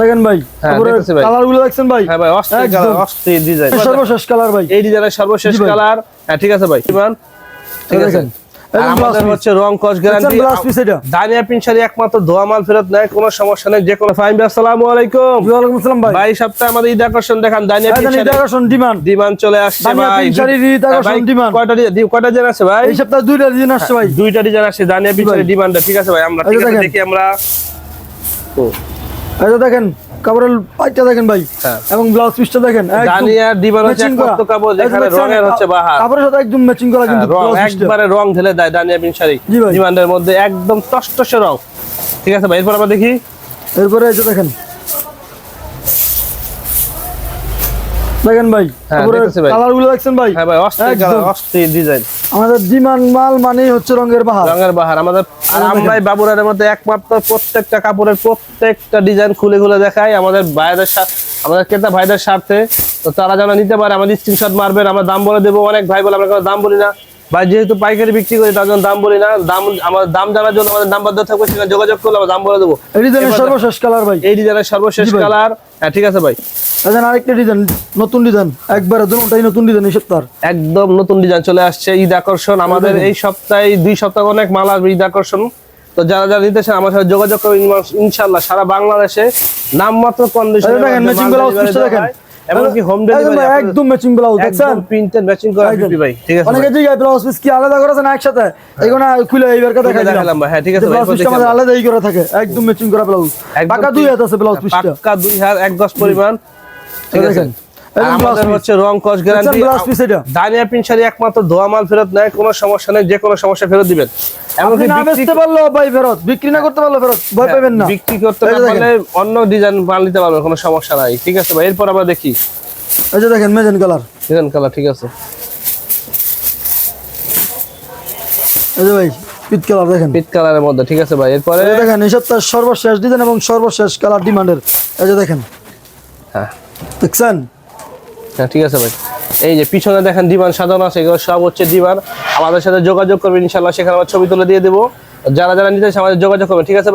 দেখেন ভাই হ্যাঁ, ভাই। কালারগুলো দেখছেন ভাই? হ্যাঁ ভাই অস্থির কালার ডিজাইন সর্বশেষ কালার ভাই। এই ডিজাইনের সর্বশেষ কালার হ্যাঁ ঠিক আছে ভাই। ঠিক আছে। দেখেন। আর একদম আমাদের হচ্ছে রং কস গ্যারান্টি glass piece এটা? দানিয়া পিনসারি একমাত্র ধোয়া মাল ফেরত নেয় কোনো সমস্যা নেই যে কোনো ফাইন আসসালামু আলাইকুম। ওয়ালাইকুম আসসালাম ভাই। ভাই সপ্তাহে আমাদের ঈদ আকর্ষণ দেখান দানিয়া আকর্ষণ ডিমান্ড ডিমান্ড চলে আসছে দানিয়া ভাই। ঈদ হ্যাঁ, আকর্ষণ কয়টা কয়টা ডিজাইন আছে ভাই? এই সপ্তাহে দুইটা আসছে ভাই। দুইটা ডিজাইন আছে দানিয়া পিনসারি ডিমান্ড ঠিক আছে ভাই আমরা ঠিক আছে দেখি আমরা। ও, যে দেখেন কাপড়ের পাইটা দেখেন ভাই হ্যাঁ। এবং ব্লাউজ পিসটা দেখেন একদম দানিয়ার হচ্ছে matching কাপড় যেখানে রঙের হচ্ছে বাহার। কাপড়ের সাথে একদম ম্যাচিং করা কিন্তু হ্যাঁ। একবারে রং ঢেলে দেয় দানিয়া বিন শাড়ি। ডিমান্ডের মধ্যে একদম টসটসে রং ঠিক আছে ভাই এরপর আমরা দেখি। এরপরে এই যে দেখেন। দেখেন ভাই হ্যাঁ। কালারগুলো দেখছেন ভাই? হ্যাঁ ভাই অস্থির অস্থির ডিজাইন আমাদের ডিমান্ড মাল মানেই হচ্ছে রঙের বাহার। রঙের বাহার। আমাদের। আমরাই বাবুরার মধ্যে একমাত্র প্রত্যেকটা কাপড়ের প্রত্যেকটা ডিজাইন খুলে খুলে দেখাই। আমাদের ভাইদের সাথে আমাদের ক্রেতা ভাইদের স্বার্থে। তো তারা যেন নিতে পারে আমাদের স্ক্রিনশট মারবেন আমরা দাম বলে দেবো। অনেক ভাই বলে আমরা দাম বলি না। ভাই যেহেতু পাইকারি বিক্রি করি তার জন্য দাম বলি না। দাম আমাদের দাম জানার জন্য আমাদের নাম্বার দেওয়া থাকবে সেখানে যোগাযোগ করলে আমরা দাম বলে দেবো। এই ডিজাইনের সর্বশেষ কালার ভাই। এই ডিজাইনের সর্বশেষ কালার হ্যাঁ ঠিক আছে ভাই। দেখেন আরেকটা ডিজাইন নতুন ডিজাইন একবারে দুটোটাই নতুন ডিজাইন এই সপ্তাহ একদম নতুন ডিজাইন চলে আসছে ঈদ আকর্ষণ। আমাদের এই সপ্তাহে দুই সপ্তাহ অনেক মাল আসবে ঈদ আকর্ষণ। তো যারা যারা নিতে চান আমার সাথে যোগাযোগ করবেন ইনশাল্লাহ সারা বাংলাদেশে নামমাত্র কন্ডিশনে এই দেখেন, matching blouse piece টা দেখেন। হোম ডেলিভারি একদম ম্যাচিং ব্লাউজ দেখছেন? প্রিন্টেড ম্যাচিং করা একদম। ভাই ঠিক আছে অনেকে ভাই। ব্লাউজ পিস কি আলাদা করে আছে না একসাথে? এগুলো খুলে এইবার কা দেখাই দেখালাম হ্যাঁ, ঠিক আছে ব্লাউজ এরপর আমাদের আমরা। আলাদাই করে থাকে। একদম ম্যাচিং করা ব্লাউজ পাকা দুই হাত আছে ব্লাউজ পিসটা পাক্কা দুই হাত এক গজ পরিমাণ। ঠিক আছে। দেখেন, আর একদম আমাদের হচ্ছে রং কস গ্যারান্টি? দানিয়া পিনসারি একমাত্র ধোয়া মাল ফেরত নেয় কোনো সমস্যা নেই যে কোনো সমস্যা ফেরত দিবেন। এমনকি না বেচতে পারল ভাই ফেরত বিক্রি না করতে পারল ফেরত ভয় হ্যাঁ, পাবেন না। বিক্রি করতে এই না যে দেখেন। পারলে অন্য ডিজাইন মাল নিতে পারবেন কোনো সমস্যা নাই ঠিক আছে ভাই? এরপর আমরা দেখি। এই যে দেখেন মেজেন কালার ডিজাইন কালার ঠিক আছে। এই যে ভাই পিট কালার দেখেন। পিট কালারের মধ্যে ঠিক আছে ভাই? এরপরে দেখেন এই সপ্তাহের সর্বশেষ ডিজাইন এবং সর্বশেষ কালার ডিমান্ডের এই যে দেখেন। হ্যাঁ। দেখছেন? হ্যাঁ ঠিক আছে ভাই। এই যে পিছনে দেখেন ডিমান্ড সাজানো আছে এগুলো সব হচ্ছে ডিমান্ড আমাদের সাথে যোগাযোগ করবেন ইনশাল্লাহ সেখানে আমার ছবি তুলে দিয়ে দেবো যারা যারা নিতে আমাদের যোগাযোগ করবেন, ঠিক আছে?